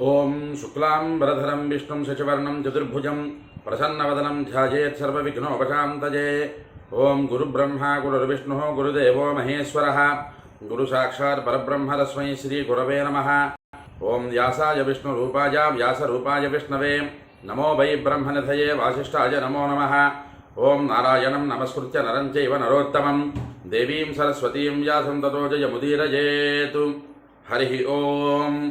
ओम शुक्लांबरधरम विष्णु शशिवर्णम चतुर्भुज प्रसन्नवदनम ध्याजेत सर्वविघ्नोपशातजे ओम गुरुब्रह्मा गुरुर्विष्णु गुरुदेव महेश्वर। गुरु साक्षात् परब्रह्म तस्मै श्री गुरवे नमः। ओम व्यासाय विष्णु रूपाय व्यास रूपाय विष्णवे। नमो वै ब्रह्मनिधये वासिष्ठाय नमो नमः। ओम नारायणं नमस्कृत्य नरं चैव नरोत्तमं देवीं सरस्वतीं व्यासं ततो जयमुदीरजेतु। हरि ओम।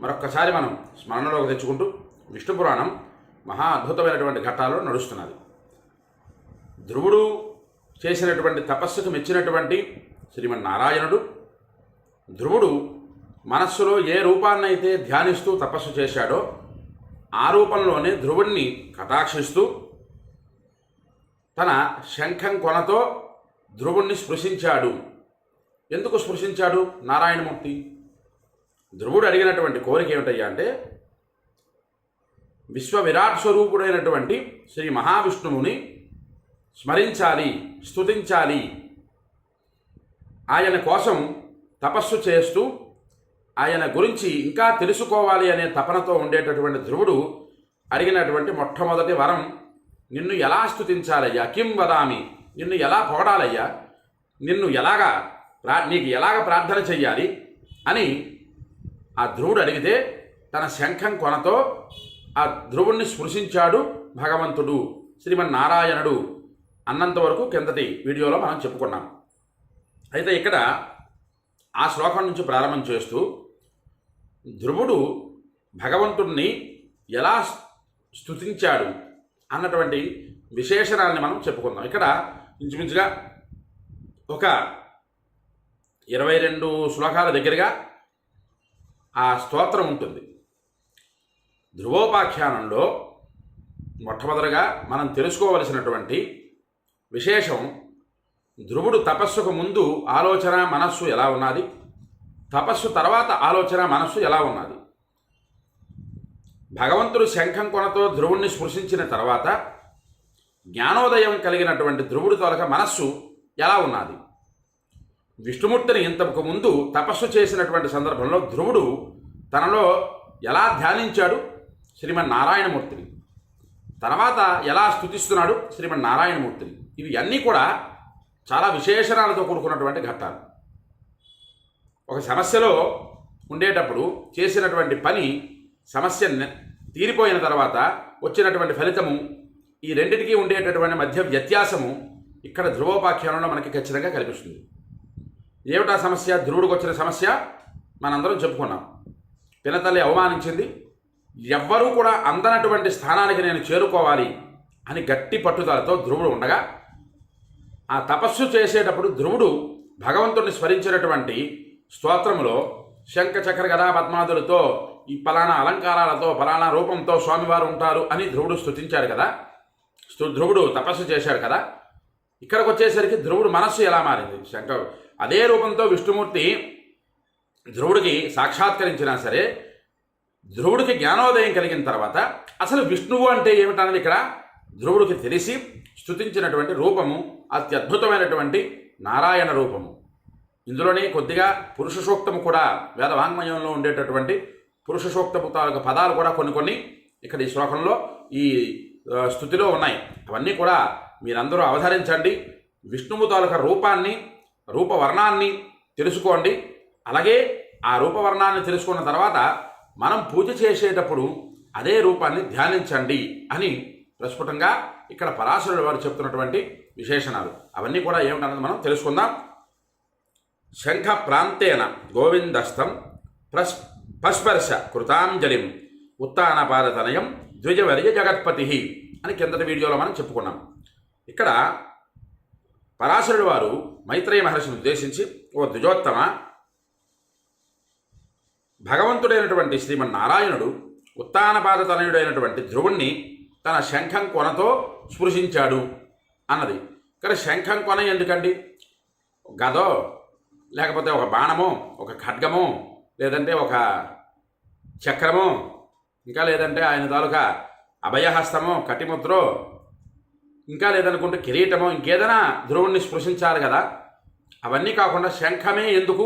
మరొక్కసారి మనం స్మరణలోకి తెచ్చుకుంటూ విష్ణు పురాణం మహా అద్భుతమైనటువంటి ఘట్టాల్లో నడుస్తున్నది. ధ్రువుడు చేసినటువంటి తపస్సుకు మెచ్చినటువంటి శ్రీమన్నారాయణుడు ధ్రువుడు మనస్సులో ఏ రూపాన్నైతే ధ్యానిస్తూ తపస్సు చేశాడో ఆ రూపంలోనే ధ్రువుణ్ణి కటాక్షిస్తూ తన శంఖం కొనతో ధ్రువుణ్ణి స్పృశించాడు. ఎందుకు స్పృశించాడు నారాయణమూర్తి? ధ్రువుడు అడిగినటువంటి కోరిక ఏమిటయ్యా అంటే విశ్వ విరాట్ స్వరూపుడైనటువంటి శ్రీ మహావిష్ణువుని స్మరించాలి స్తుతించాలి. ఆయన కోసం తపస్సు చేస్తూ ఆయన గురించి ఇంకా తెలుసుకోవాలి అనే తపనతో ఉండేటటువంటి ధ్రువుడు అడిగినటువంటి మొట్టమొదటి వరం నిన్ను ఎలా స్తుతించాలయ్యా? కిం వదామి? నిన్ను ఎలా పొగడాలయ్యా? నిన్ను ఎలాగా ప్రా నీకు ఎలాగ ప్రార్థన చెయ్యాలి? అని ఆ ధ్రువుడు అడిగితే తన శంఖం కొనతో ఆ ధ్రువుణ్ణి స్పృశించాడు భగవంతుడు శ్రీమన్నారాయణుడు అన్నంత వరకు కిందటి వీడియోలో మనం చెప్పుకున్నాం. అయితే ఇక్కడ ఆ శ్లోకం నుంచి ప్రారంభం చేస్తూ ధ్రువుడు భగవంతుణ్ణి ఎలా స్తుతించాడు అన్నటువంటి విశేషణాలని మనం చెప్పుకుందాం. ఇక్కడ ఇంచుమించుగా ఒక ఇరవై రెండు శ్లోకాల దగ్గరగా ఆ స్తోత్రం ఉంటుంది. ధ్రువోపాఖ్యానంలో మొట్టమొదటగా మనం తెలుసుకోవలసినటువంటి విశేషం ధ్రువుడు తపస్సుకు ముందు ఆలోచన మనస్సు ఎలా ఉన్నది? తపస్సు తర్వాత ఆలోచన మనస్సు ఎలా ఉన్నది? భగవంతుడు శంఖం కొనతో ధ్రువుణ్ణి స్పృశించిన తర్వాత జ్ఞానోదయం కలిగినటువంటి ధ్రువుడి తొలక మనస్సు ఎలా ఉన్నది? విష్ణుమూర్తిని ఇంతకు ముందు తపస్సు చేసినటువంటి సందర్భంలో ధ్రువుడు తనలో ఎలా ధ్యానించాడు? శ్రీమన్నారాయణమూర్తిని. తర్వాత ఎలా స్థుతిస్తున్నాడు శ్రీమన్నారాయణమూర్తిని. ఇవి అన్నీ కూడా చాలా విశేషణాలతో కూడుకున్నటువంటి ఘట్టాలు. ఒక సమస్యలో ఉండేటప్పుడు చేసినటువంటి పని సమస్య తీరిపోయిన తర్వాత వచ్చినటువంటి ఫలితము ఈ రెండిటికి ఉండేటటువంటి మధ్య వ్యత్యాసము ఇక్కడ ధ్రువోపాఖ్యానంలో మనకి ఖచ్చితంగా కనిపిస్తుంది. ఏమిటా సమస్య? ధ్రువుడికి వచ్చిన సమస్య? మనందరం చెప్పుకున్నాం. పినతల్లి అవమానించింది. ఎవ్వరూ కూడా అందనటువంటి స్థానానికి నేను చేరుకోవాలి అని గట్టి పట్టుదలతో ధ్రువుడు ఉండగా ఆ తపస్సు చేసేటప్పుడు ధ్రువుడు భగవంతుడిని స్మరించినటువంటి స్తోత్రములో శంఖ చక్ర గదా పద్మాదులతో ఈ ఫలానా అలంకారాలతో పలానా రూపంతో స్వామివారు ఉంటారు అని ధ్రువుడు స్థుతించాడు కదా. ధ్రువుడు తపస్సు చేశాడు కదా. ఇక్కడికి వచ్చేసరికి ధ్రువుడు మనస్సు ఎలా మారింది? శంఖ అదే రూపంతో విష్ణుమూర్తి ధ్రువుడికి సాక్షాత్కరించినా సరే ధ్రువుడికి జ్ఞానోదయం కలిగిన తర్వాత అసలు విష్ణువు అంటే ఏమిటన్నది ఇక్కడ ధ్రువుడికి తెలిసి స్థుతించినటువంటి రూపము అత్యద్భుతమైనటువంటి నారాయణ రూపము. ఇందులోనే కొద్దిగా పురుష సూక్తము కూడా వేద వాంగ్మయంలో ఉండేటటువంటి పురుష సూక్తము తాలూకు పదాలు కూడా కొన్ని కొన్ని ఇక్కడ ఈ శ్లోకంలో ఈ స్థుతిలో ఉన్నాయి. అవన్నీ కూడా మీరందరూ అవధరించండి. విష్ణువు తాలూకా రూపాన్ని రూపవర్ణాన్ని తెలుసుకోండి. అలాగే ఆ రూపవర్ణాన్ని తెలుసుకున్న తర్వాత మనం పూజ చేసేటప్పుడు అదే రూపాన్ని ధ్యానించండి అని ప్రస్ఫుటంగా ఇక్కడ పరాశరుడు వారు చెప్తున్నటువంటి విశేషణాలు. అవన్నీ కూడా ఏమిటన్నది మనం తెలుసుకుందాం. శంఖ ప్రాంతేన గోవిందస్థం ప్రస్ పస్పర్శ కృతాంజలిం ఉత్తానపాదతనయం ద్విజవర్య జగత్పతి అని కిందటి వీడియోలో మనం చెప్పుకున్నాం. ఇక్కడ పరాశరుడు వారు మైత్రేయ మహర్షిని ఉద్దేశించి ఓ ద్విజోత్తమ భగవంతుడైనటువంటి శ్రీమన్నారాయణుడు ఉత్తానపాద తనయుడైనటువంటి ధ్రువుణ్ణి తన శంఖం కొనతో స్పృశించాడు అన్నది. కానీ శంఖం కొన ఎందుకండి? గదో లేకపోతే ఒక బాణమో ఒక ఖడ్గమో లేదంటే ఒక చక్రమో ఇంకా లేదంటే ఆయన తాలూకా అభయహస్తమో కటిముద్రో ఇంకా లేదనుకుంటే కిరీటమో ఇంకేదైనా ధ్రువుణ్ణి స్పృశించాలి కదా. అవన్నీ కాకుండా శంఖమే ఎందుకు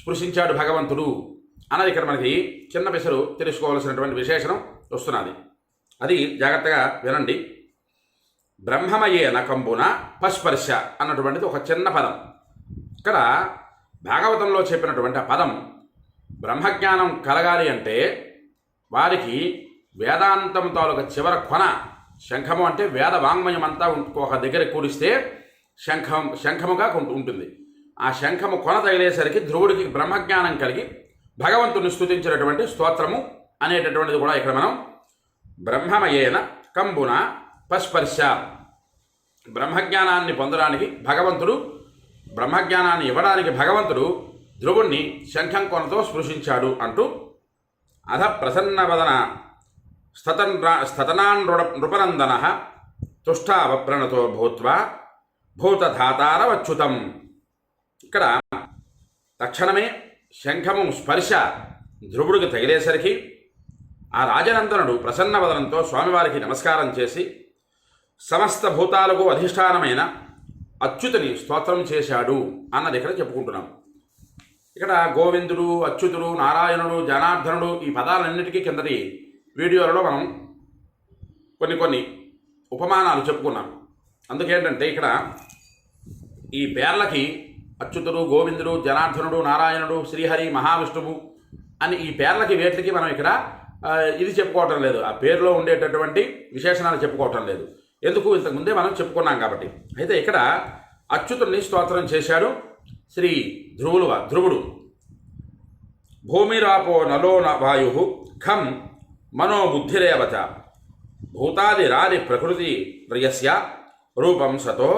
స్పృశించాడు భగవంతుడు? అన్నది ఇక్కడ మనకి చిన్న పిసరు తెలుసుకోవాల్సినటువంటి విశేషణం వస్తున్నది. అది జాగ్రత్తగా వినండి. బ్రహ్మమయే నకంబున పస్పర్శ అన్నటువంటిది ఒక చిన్న పదం. ఇక్కడ భాగవతంలో చెప్పినటువంటి ఆ పదం బ్రహ్మజ్ఞానం కలగాలి అంటే వారికి వేదాంతం తాలూకా చివర కొన శంఖము అంటే వేద వాంగ్మయం అంతా ఒక దగ్గర కూడిస్తే శంఖం శంఖముగా ఉంటుంది. ఆ శంఖము కొన తగిలేసరికి ధ్రువుడికి బ్రహ్మజ్ఞానం కలిగి భగవంతుని స్థుతించినటువంటి స్తోత్రము అనేటటువంటిది కూడా ఇక్కడ మనం బ్రహ్మమయేన కంబున పస్పర్శ. బ్రహ్మజ్ఞానాన్ని పొందడానికి భగవంతుడు బ్రహ్మజ్ఞానాన్ని ఇవ్వడానికి భగవంతుడు ధ్రువుణ్ణి శంఖం కొనతో స్పృశించాడు అంటూ అధ ప్రసన్నవదన స్తతన్ స్తతనాన్ నృపనందన తుష్టావప్రణతో భూత్వా భూతధాతారవచ్యుతం ఇక్కడ తక్షణమే శంఖము స్పర్శ ధ్రువుడికి తగిలేసరికి ఆ రాజనందనుడు ప్రసన్నవదనంతో స్వామివారికి నమస్కారం చేసి సమస్త భూతాలకు అధిష్టానమైన అచ్యుతుని స్తోత్రం చేశాడు అన్నది ఇక్కడ చెప్పుకుంటున్నాం. ఇక్కడ గోవిందుడు అచ్యుతుడు నారాయణుడు జనార్దనుడు ఈ పదాలన్నిటికీ కిందటి వీడియోలలో మనం కొన్ని కొన్ని ఉపమానాలు చెప్పుకున్నాం. అందుకేంటంటే ఇక్కడ ఈ పేర్లకి అచ్యుతుడు గోవిందుడు జనార్దనుడు నారాయణుడు శ్రీహరి మహావిష్ణువు అని ఈ పేర్లకి వేట్లకి మనం ఇక్కడ ఇది చెప్పుకోవటం లేదు. ఆ పేరులో ఉండేటటువంటి విశేషణాలు చెప్పుకోవటం లేదు. ఎందుకు? ఇంతకుముందే మనం చెప్పుకున్నాం కాబట్టి. అయితే ఇక్కడ అచ్యుతుడిని స్తోత్రం చేశాడు శ్రీ ధ్రువులు ధ్రువుడు. భూమిరాపో నలో వాయు ఖం మనోబుద్ధిరేవచ భూతాది రాది ప్రకృతి ప్రియస్య రూపం సతో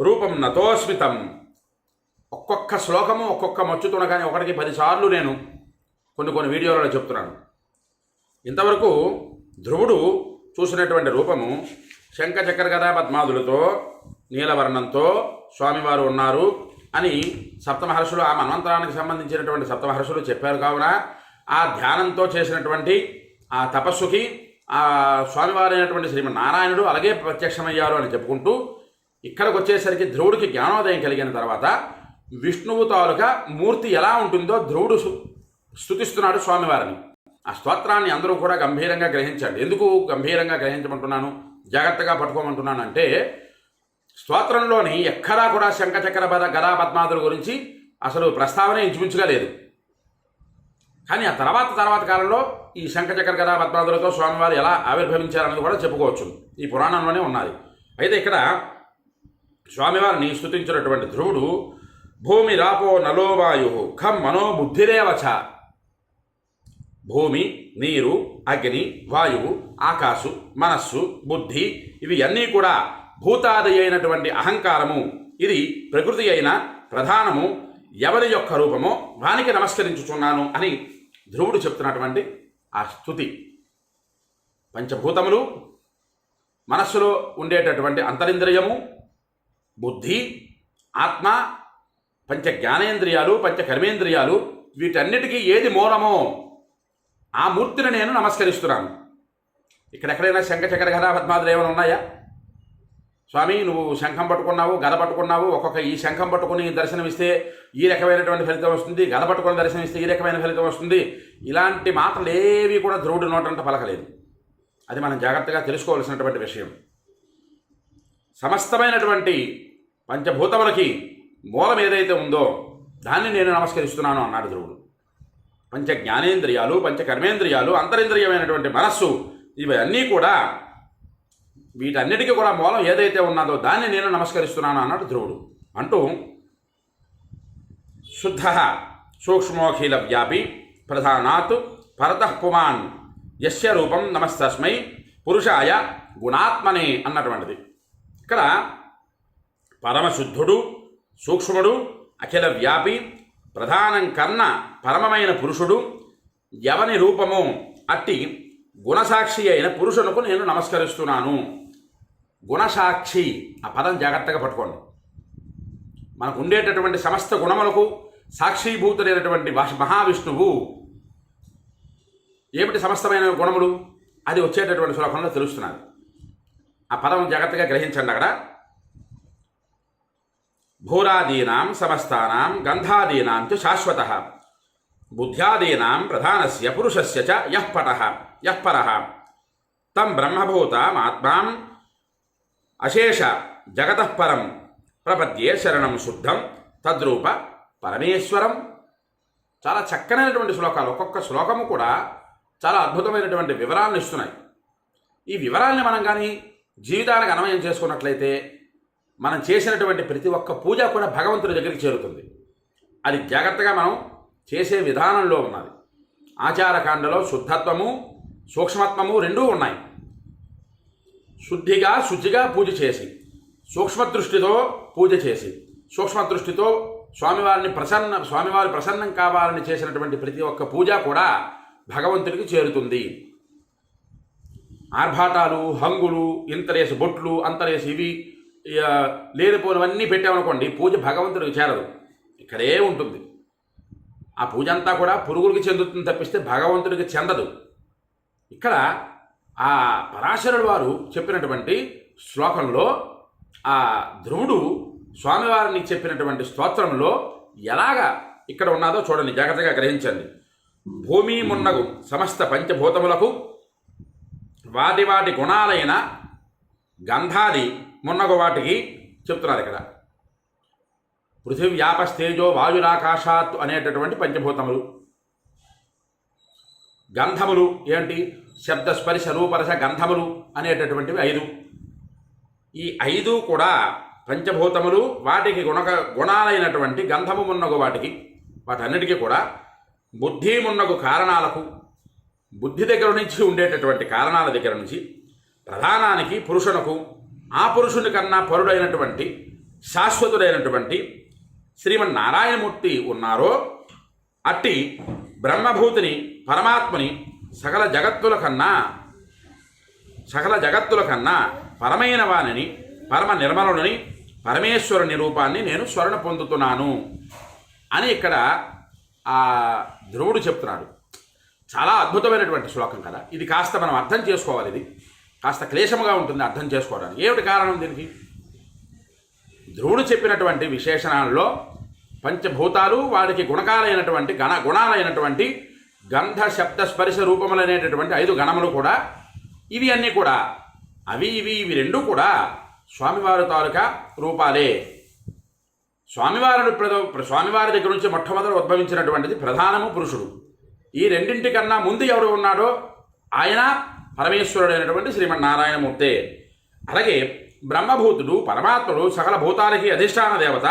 రూపం నతోస్మితం. ఒక్కొక్క శ్లోకము ఒక్కొక్క మచ్చుతున కానీ ఒకటికి పదిసార్లు నేను కొన్ని కొన్ని వీడియోలలో చెప్తున్నాను. ఇంతవరకు ధ్రువుడు చూసినటువంటి రూపము శంఖచక్ర గదా పద్మాదులతో నీలవర్ణంతో స్వామివారు ఉన్నారు అని సప్తమహర్షులు ఆ మన్వంతరానికి సంబంధించినటువంటి సప్తమహర్షులు చెప్పారు కావున ఆ ధ్యానంతో చేసినటువంటి ఆ తపస్సుకి ఆ స్వామివారైనటువంటి శ్రీమన్నారాయణుడు అలాగే ప్రత్యక్షమయ్యారు అని చెప్పుకుంటూ ఇక్కడికి వచ్చేసరికి ధ్రువుడికి జ్ఞానోదయం కలిగిన తర్వాత విష్ణువు తాలూకా మూర్తి ఎలా ఉంటుందో ధ్రువుడు స్థుతిస్తున్నాడు స్వామివారిని. ఆ స్తోత్రాన్ని అందరూ కూడా గంభీరంగా గ్రహించండి. ఎందుకు గంభీరంగా గ్రహించమంటున్నాను? జాగ్రత్తగా పట్టుకోమంటున్నాను అంటే స్తోత్రంలోని ఎక్కడా కూడా శంఖచక్ర పద గదా పద్మాదుల గురించి అసలు ప్రస్తావన ఇంచుమించుగా లేదు. కానీ ఆ తర్వాత తర్వాత కాలంలో ఈ శంఖచక్ర గదా పద్మాదులతో స్వామివారు ఎలా ఆవిర్భవించారన్నది కూడా చెప్పుకోవచ్చు. ఈ పురాణంలోనే ఉన్నది. అయితే ఇక్కడ స్వామివారిని స్తుతించినటువంటి ధ్రువుడు భూమి రాపో నలోవాయు ఖం మనోబుద్ధిరేవచ భూమి నీరు అగ్ని వాయువు ఆకాశు మనస్సు బుద్ధి ఇవి అన్నీ కూడా భూతాది అయినటువంటి అహంకారము. ఇది ప్రకృతి అయిన ప్రధానము. ఎవరి యొక్క రూపమో వానికి నమస్కరించుచున్నాను అని ధ్రువుడు చెప్తున్నటువంటి ఆ స్థుతి. పంచభూతములు మనస్సులో ఉండేటటువంటి అంతరింద్రియము బుద్ధి ఆత్మ పంచ జ్ఞానేంద్రియాలు పంచ కర్మేంద్రియాలు వీటన్నిటికీ ఏది మూలమో ఆ మూర్తిని నేను నమస్కరిస్తున్నాను. ఇక్కడెక్కడైనా శంఖ చక్ర గదా పద్మాదులు ఏమైనా ఉన్నాయా? స్వామి నువ్వు శంఖం పట్టుకున్నావు గద పట్టుకున్నావు ఒక్కొక్క ఈ శంఖం పట్టుకుని దర్శనమిస్తే ఈ రకమైనటువంటి ఫలితం వస్తుంది గద పట్టుకుని దర్శనమిస్తే ఈ రకమైన ఫలితం వస్తుంది. ఇలాంటి మాటలు ఏవి కూడా ధ్రువుడు నోటంట పలకలేదు. అది మనం జాగ్రత్తగా తెలుసుకోవాల్సినటువంటి విషయం. సమస్తమైనటువంటి పంచభూతములకి మూలం ఏదైతే ఉందో దాన్ని నేను నమస్కరిస్తున్నాను అన్నాడు ధ్రువుడు. పంచ జ్ఞానేంద్రియాలు పంచ కర్మేంద్రియాలు అంతరింద్రియమైనటువంటి మనస్సు ఇవన్నీ కూడా వీటన్నిటికీ కూడా మూలం ఏదైతే ఉన్నదో దాన్ని నేను నమస్కరిస్తున్నాను అన్నాడు ధ్రువుడు అంటూ శుద్ధ సూక్ష్మోఖిల వ్యాపి ప్రధానాత్ భరత పుమాన్ యస్య రూపం నమస్తస్మై పురుషాయ గుణాత్మనే అన్నటువంటిది. ఇక్కడ పరమశుద్ధుడు సూక్ష్ముడు అఖిల వ్యాపి ప్రధానం కన్న పరమమైన పురుషుడు ఎవని రూపము అట్టి గుణసాక్షి అయిన పురుషులకు నేను నమస్కరిస్తున్నాను. గుణసాక్షి ఆ పదం జాగ్రత్తగా పట్టుకోండి. మనకు ఉండేటటువంటి సమస్త గుణములకు సాక్షీభూతుడైనటువంటి మహావిష్ణువు ఏమిటి సమస్తమైన గుణములు? అది వచ్చేటటువంటి శ్లోకంలో తెలుస్తున్నారు ఆ పదం జాగ్రత్తగా గ్రహించండి అక్కడ. భూరాదీనాం సమస్తానాం గంధాదీనాం చ శాశ్వత బుద్ధ్యాదీనాం ప్రధానస్య పురుషస్య చ యః పటః యః పరః తం బ్రహ్మభూతమాత్మాం అశేష జగతపరం ప్రపద్యే శరణం శుద్ధం తద్రూప పరమేశ్వరం. చాలా చక్కనైనటువంటి శ్లోకాలు ఒక్కొక్క శ్లోకము కూడా చాలా అద్భుతమైనటువంటి వివరాలను ఇస్తున్నాయి. ఈ వివరాల్ని మనం కానీ జీవితానికి అన్వయం చేసుకున్నట్లయితే మనం చేసినటువంటి ప్రతి ఒక్క పూజ కూడా భగవంతుడి దగ్గరికి చేరుతుంది. అది జాగ్రత్తగా మనం చేసే విధానంలో ఉన్నది. ఆచారకాండలో శుద్ధత్వము సూక్ష్మత్వము రెండూ ఉన్నాయి. శుద్ధిగా శుచిగా పూజ చేసి సూక్ష్మ దృష్టితో పూజ చేసి సూక్ష్మ దృష్టితో స్వామివారిని ప్రసన్న స్వామివారి ప్రసన్నం కావాలని చేసినటువంటి ప్రతి ఒక్క పూజ కూడా భగవంతుడికి చేరుతుంది. ఆర్భాటాలు హంగులు ఇంతరేసి బొట్లు అంతరేసి ఇవి ఇక లేనిపోనివన్నీ పెట్టామనుకోండి పూజ భగవంతుడికి చేరదు. ఇక్కడే ఉంటుంది. ఆ పూజ అంతా కూడా పురుగులకి చెందుతుంది తప్పిస్తే భగవంతుడికి చెందదు. ఇక్కడ ఆ పరాశరుడు వారు చెప్పినటువంటి శ్లోకంలో ఆ ధ్రువుడు స్వామివారిని చెప్పినటువంటి స్తోత్రంలో ఎలాగా ఇక్కడ ఉన్నదో చూడండి జాగ్రత్తగా గ్రహించండి. భూమి మున్నగు సమస్త పంచభూతములకు వాటి వాటి గుణాలైన గంధాది మున్నగు వాటికి చెప్తున్నారు ఇక్కడ. పృథివ్యాపస్తేజో వాయురాకాశాత్ అనేటటువంటి పంచభూతములు. గంధములు ఏంటి? శబ్ద స్పర్శ రూపరస గంధములు అనేటటువంటివి ఐదు. ఈ ఐదు కూడా పంచభూతములు వాటికి గుణ గుణాలైనటువంటి గంధము మున్నగు వాటికి వాటన్నిటికీ కూడా బుద్ధి మున్నగు కారణాలకు బుద్ధి దగ్గర నుంచి ఉండేటటువంటి కారణాల దగ్గర నుంచి ప్రధానానికి పురుషునకు ఆ పురుషుని కన్నా పరుడైనటువంటి శాశ్వతుడైనటువంటి శ్రీమన్నారాయణమూర్తి ఉన్నారో అట్టి బ్రహ్మభూతిని పరమాత్మని సకల జగత్తుల కన్నా సకల జగత్తుల కన్నా పరమైన వానిని పరమ నిర్మలుని పరమేశ్వరుని రూపాన్ని నేను స్మరణ పొందుతున్నాను అని ఇక్కడ ఆ ధ్రువుడు చెప్తున్నాడు. చాలా అద్భుతమైనటువంటి శ్లోకం కదా. ఇది కాస్త మనం అర్థం చేసుకోవాలి ఇది. కాస్త క్లేశముగా ఉంటుంది అర్థం చేసుకోవడానికి. ఏమిటి కారణం దీనికి? ధ్రువుడు చెప్పినటువంటి విశేషణాల్లో పంచభూతాలు వాడికి గుణకాలైనటువంటి గణ గుణాలైనటువంటి గంధ శబ్ద స్పర్శ రూపములనేటటువంటి ఐదు గణములు కూడా ఇవి అన్నీ కూడా అవి ఇవి ఇవి రెండు కూడా స్వామివారి తాలూకా రూపాలే. స్వామివారుడు స్వామివారి దగ్గర నుంచి మొట్టమొదటి ఉద్భవించినటువంటిది ప్రధానము పురుషుడు. ఈ రెండింటికన్నా ముందు ఎవరు ఉన్నాడో ఆయన పరమేశ్వరుడైనటువంటి శ్రీమన్నారాయణమూర్తే. అలాగే బ్రహ్మభూతుడు పరమాత్ముడు సకల భూతాలకి అధిష్టాన దేవత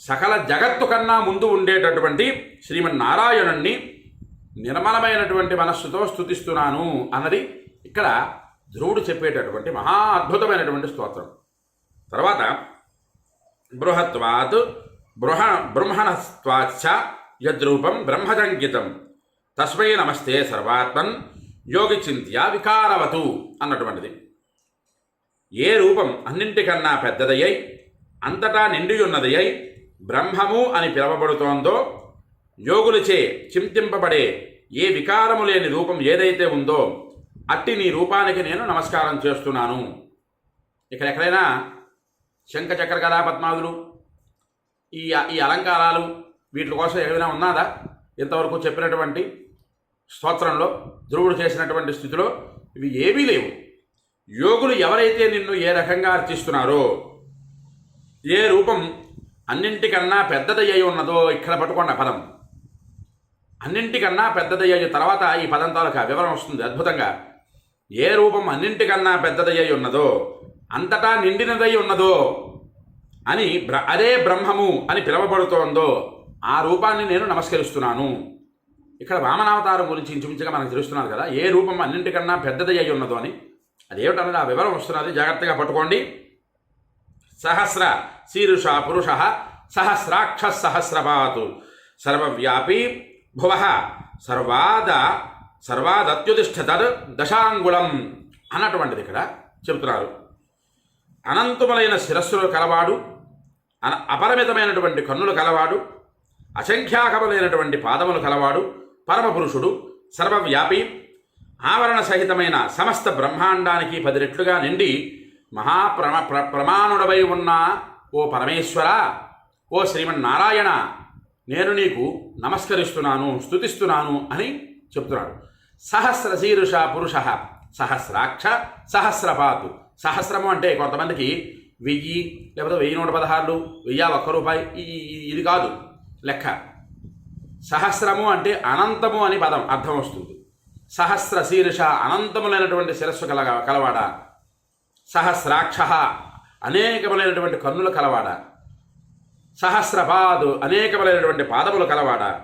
సకల జగత్తు కన్నా ముందు ఉండేటటువంటి శ్రీమన్నారాయణుణ్ణి నిర్మలమైనటువంటి మనస్సుతో స్థుతిస్తున్నాను అన్నది ఇక్కడ ధ్రువుడు చెప్పేటటువంటి మహా అద్భుతమైనటువంటి స్తోత్రం. తర్వాత బృహత్వాత్ బృహ బ్రహ్మణస్త్వాచ్చ యద్రూపం బ్రహ్మజంకితం తస్మై నమస్తే సర్వాత్మన్ యోగి చింత్య వికారవతు అన్నటువంటిది. ఏ రూపం అన్నింటికన్నా పెద్దదయ్యై అంతటా నిండియున్నదయ్యై బ్రహ్మము అని పిలవబడుతోందో యోగులచే చింతింపబడే ఏ వికారము లేని రూపం ఏదైతే ఉందో అట్టి నీ రూపానికి నేను నమస్కారం చేస్తున్నాను. ఇక్కడ ఎక్కడైనా శంఖ చక్ర కళా పద్మాదులు ఈ ఈ అలంకారాలు వీటి కోసం ఏమైనా ఉన్నాదా? ఇంతవరకు చెప్పినటువంటి స్తోత్రంలో ధ్రువుడు చేసినటువంటి స్థితిలో ఇవి ఏవీ లేవు. యోగులు ఎవరైతే నిన్ను ఏ రకంగా అర్చిస్తున్నారో ఏ రూపం అన్నింటికన్నా పెద్దదయ్య ఉన్నదో ఇక్కడ పట్టుకోండి ఆ పదం. అన్నింటికన్నా పెద్దదయ్యి తర్వాత ఈ పదం తాలూకా వివరణ వస్తుంది అద్భుతంగా. ఏ రూపం అన్నింటికన్నా పెద్దదయ్యి ఉన్నదో అంతటా నిండినదై ఉన్నదో అని బ్ర అదే బ్రహ్మము అని పిలువబడుతోందో ఆ రూపాన్ని నేను నమస్కరిస్తున్నాను. ఇక్కడ వామనావతారం గురించి ఇంచుమించుగా మనకు తెలుస్తున్నారు కదా ఏ రూపం అన్నింటికన్నా పెద్దది ఉన్నదో అని. అదేమిటన్నది ఆ వివరం వస్తున్నది జాగ్రత్తగా పట్టుకోండి. సహస్ర శీరుష పురుష సహస్రాక్ష సహస్రపాతు సర్వవ్యాపీ భువ సర్వాద సర్వాదత్యుతిష్ఠ తద్ దశాంగుళం అన్నటువంటిది ఇక్కడ చెబుతున్నారు. అనంతములైన శిరస్సులు కలవాడు అన అపరిమితమైనటువంటి కన్నులు కలవాడు అసంఖ్యాకములైనటువంటి పాదములు కలవాడు పరమపురుషుడు సర్వవ్యాపి ఆవరణ సహితమైన సమస్త బ్రహ్మాండానికి పది రెట్లుగా నిండి మహాప్రమ ప్ర ప్రమాణుడవై ఉన్న ఓ పరమేశ్వర ఓ శ్రీమన్నారాయణ నేను నీకు నమస్కరిస్తున్నాను స్తుతిస్తున్నాను అని చెప్తున్నాడు. సహస్ర శీరుష పురుష సహస్రాక్ష సహస్రపాతు. సహస్రము అంటే కొంతమందికి వెయ్యి లేకపోతే వెయ్యి నూట పదహారులు వెయ్యి ఒక్క రూపాయి ఈ- ఇది కాదు. లెక్క. సహస్రము అంటే అనంతము అని పదం అర్థం వస్తుంది. సహస్ర శీర్ష అనంతములైనటువంటి శిరస్సు కల కలవాడ? సహస్రాక్ష. అనేకములైనటువంటి కన్నుల కలవాడ. సహస్రపాదు అనేకములైనటువంటి పాదములు కలవాడ.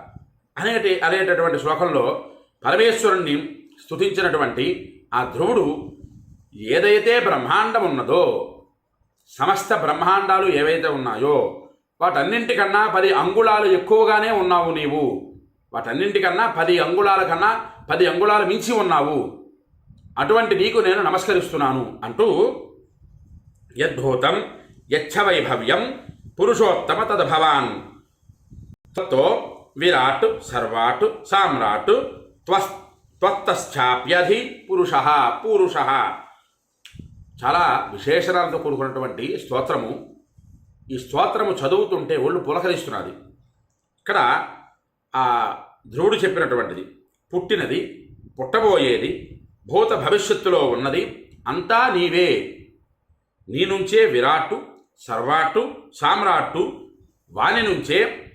అనేటి అనేటటువంటి శ్లోకంలో పరమేశ్వరుణ్ణి స్తుతించినటువంటి ఆ ధ్రువుడు ఏదైతే బ్రహ్మాండం ఉన్నదో సమస్త బ్రహ్మాండాలు ఏవైతే ఉన్నాయో వాటన్నింటికన్నా పది అంగుళాలు ఎక్కువగానే ఉన్నావు నీవు. వాటన్నింటికన్నా పది అంగుళాల కన్నా పది అంగుళాలు మించి ఉన్నావు. అటువంటి నీకు నేను నమస్కరిస్తున్నాను అంటూ యద్భూతం యచ్చవైభవ్యం పురుషోత్తమ తద్భవాన్. త్వత్తో విరాట్ సర్వాట్ సామ్రాట్ త్వస్ త్వత్తశ్చాప్యధి పురుష పూరుష. చాలా విశేషణాలతో కూడుకున్నటువంటి స్తోత్రము. ఈ స్తోత్రము చదువుతుంటే ఒళ్ళు పులకరిస్తున్నది. ఇక్కడ ఆ ధ్రువుడు చెప్పినటువంటిది. పుట్టినది పుట్టబోయేది భూత భవిష్యత్తులో ఉన్నది అంతా నీవే. నీ నుంచే విరాట్టు సర్వాట్టు సామ్రాట్టు వాని నుంచే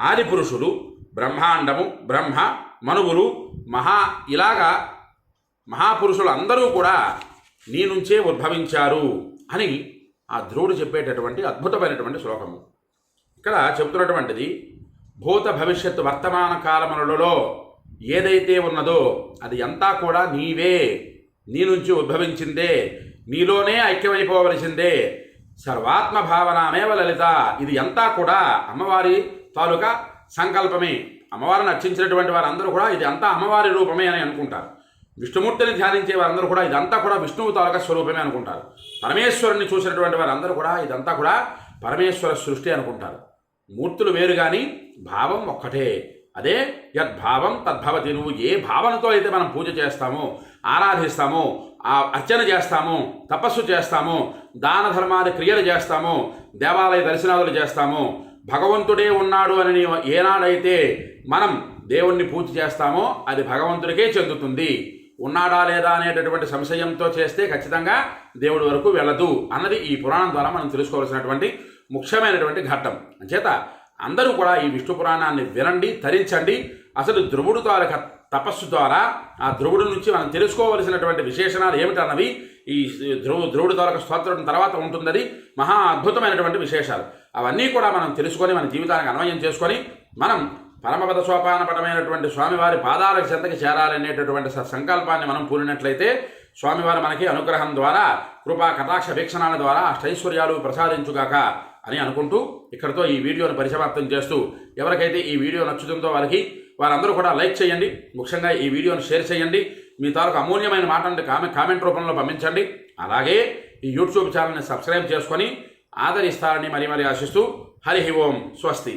ఆదిపురుషుడు బ్రహ్మాండము బ్రహ్మ మనువులు మహా ఇలాగా మహాపురుషులు అందరూ కూడా నీ నుంచే ఉద్భవించారు అని ఆ ధ్రువుడు చెప్పేటటువంటి అద్భుతమైనటువంటి శ్లోకము. ఇక్కడ చెబుతున్నటువంటిది భూత భవిష్యత్తు వర్తమాన కాలములలో ఏదైతే ఉన్నదో అది అంతా కూడా నీవే. నీ నుంచి ఉద్భవించిందే. నీలోనే ఐక్యమైపోవలసిందే. సర్వాత్మ భావనమేవ లలిత. ఇది అంతా కూడా అమ్మవారి తాలూకా సంకల్పమే. అమ్మవారిని అర్చించినటువంటి వారందరూ కూడా ఇది అంతా అమ్మవారి రూపమే అని అనుకుంటారు. విష్ణుమూర్తిని ధ్యానించే వారందరూ కూడా ఇదంతా కూడా విష్ణువు తాలూకా స్వరూపమే అనుకుంటారు. పరమేశ్వరుని చూసినటువంటి వారందరూ కూడా ఇదంతా కూడా పరమేశ్వర సృష్టి అనుకుంటారు. మూర్తులు వేరు కానీ భావం ఒక్కటే. అదే యద్భావం తద్భవతి. నువ్వు ఏ భావనతో అయితే మనం పూజ చేస్తామో ఆరాధిస్తామో ఆ అర్చన చేస్తామో తపస్సు చేస్తామో దాన ధర్మాది క్రియలు చేస్తామో దేవాలయ దర్శనాదులు చేస్తామో భగవంతుడే ఉన్నాడు అని ఏనాడైతే మనం దేవుణ్ణి పూజ చేస్తామో అది భగవంతుడికే చెందుతుంది. ఉన్నాడా లేదా అనేటటువంటి సంశయంతో చేస్తే ఖచ్చితంగా దేవుడి వరకు వెళ్ళదు అన్నది ఈ పురాణం ద్వారా మనం తెలుసుకోవాల్సినటువంటి ముఖ్యమైనటువంటి ఘట్టం. అంచేత అందరూ కూడా ఈ విష్ణు పురాణాన్ని వినండి తరించండి అసలు ధ్రువుడు తాలూక తపస్సు ద్వారా ఆ ధ్రువుడు నుంచి మనం తెలుసుకోవలసినటువంటి విశేషణాలు ఏమిటన్నవి ఈ ధ్రువు ధ్రువుడు తాలూక స్తోత్రం తర్వాత ఉంటుందని మహా అద్భుతమైనటువంటి విశేషాలు. అవన్నీ కూడా మనం తెలుసుకొని మన జీవితానికి అన్వయం చేసుకొని మనం పరమపద సోపానపడమైనటువంటి స్వామివారి పాదాల చెంతకి చేరాలనేటటువంటి సంకల్పాన్ని మనం పూరినట్లయితే స్వామివారు మనకి అనుగ్రహం ద్వారా కృపా కటాక్ష వీక్షణాల ద్వారా అష్టైశ్వర్యాలు ప్రసాదించుగాక అని అనుకుంటూ ఇక్కడితో ఈ వీడియోను పరిసమాప్తం చేస్తూ ఎవరికైతే ఈ వీడియో నచ్చుతుందో వారికి వారందరూ కూడా లైక్ చేయండి ముఖ్యంగా ఈ వీడియోను షేర్ చేయండి మీ తాలూకు అమూల్యమైన మాటలను కామె కామెంట్ రూపంలో పంపించండి అలాగే ఈ యూట్యూబ్ ఛానల్ని సబ్స్క్రైబ్ చేసుకొని ఆదరిస్తారని మరీ మరీ ఆశిస్తూ హరి ఓం స్వస్తి.